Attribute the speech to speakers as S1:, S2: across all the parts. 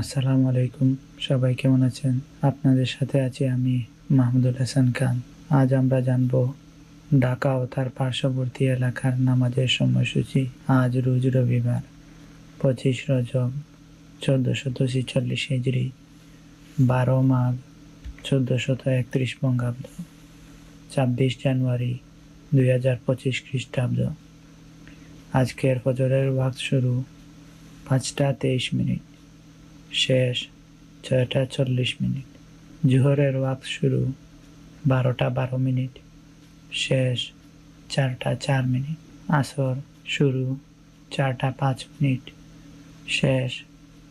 S1: আসসালামু আলাইকুম। সবাই কেমন আছেন? আপনাদের সাথে আছি আমি মাহমুদুল হাসান খান। আজ আমরা জানব ঢাকা ও তার পার্শ্ববর্তী এলাকার নামাজের সময়সূচি আজ রোজ রবিবার, পঁচিশ রজব, চোদ্দোশত ছিচল্লিশ হিজড়ি বারো মাঘ, চোদ্দোশত একত্রিশ বঙ্গাব্দ, ছাব্বিশ জানুয়ারি দুই হাজার পঁচিশ খ্রিস্টাব্দ। আজকের ফজরের ওয়াক্ত শুরু পাঁচটা তেইশ মিনিট। শেষ, ছয়টা চল্লিশ মিনিট। জোহরের ওয়াক্ত শুরু, বারোটা বারো মিনিট। শেষ, চারটা চার মিনিট। আসর শুরু, চারটা পাঁচ মিনিট। শেষ,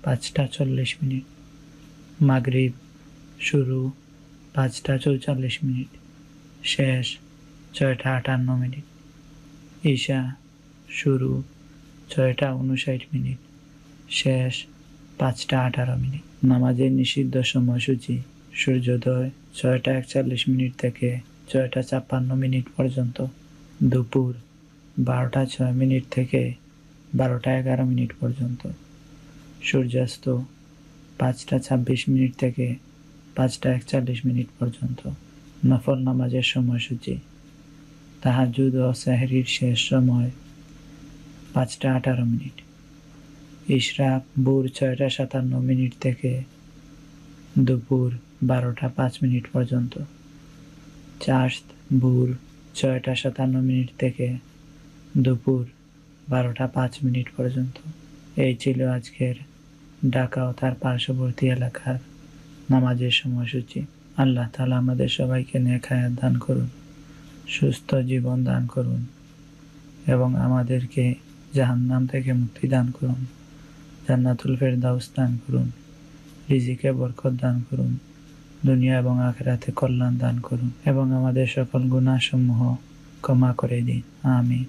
S1: পাঁচটা চল্লিশ মিনিট। মাগরিব শুরু, পাঁচটা চৌচল্লিশ মিনিট। শেষ, ছয়টা আটান্ন মিনিট। ঈশা শুরু, ছয়টা উনষাট মিনিট। শেষ পাঁচটা আঠারো মিনিট। নামাজের নিষিদ্ধ সময়সূচি, সূর্যোদয় ছয়টা একচল্লিশ মিনিট থেকে ছয়টা ছাপ্পান্ন মিনিট পর্যন্ত। দুপুর বারোটা ছয় মিনিট থেকে বারোটা এগারো মিনিট পর্যন্ত। সূর্যাস্ত পাঁচটা ছাব্বিশ মিনিট থেকে পাঁচটা একচল্লিশ মিনিট পর্যন্ত। নফল নামাজের সময়সূচি, তাহাজুদ ও সাহরির শেষ সময় পাঁচটা আঠারো মিনিট। ইশরাক ভোর ছয়টা সাতান্ন মিনিট থেকে দুপুর বারোটা পাঁচ মিনিট পর্যন্ত। চাষত ভোর ছয়টা সাতান্ন মিনিট থেকে দুপুর বারোটা পাঁচ মিনিট পর্যন্ত। এই ছিল আজকের ঢাকা ও তার পার্শ্ববর্তী এলাকার নামাজের সময়সূচি। আল্লাহ তালা আমাদের সবাইকে নেখায়াত দান করুন, সুস্থ জীবন দান করুন এবং আমাদেরকে জাহান্নাম থেকে মুক্তি দান করুন। জান্নাতুল ফেরদাউস দান করুন, রিজিকে বরকত দান করুন, দুনিয়া এবং আখেরাতে কল্যাণ দান করুন এবং আমাদের সকল গুণাসমূহ ক্ষমা করে দিন। আমিন।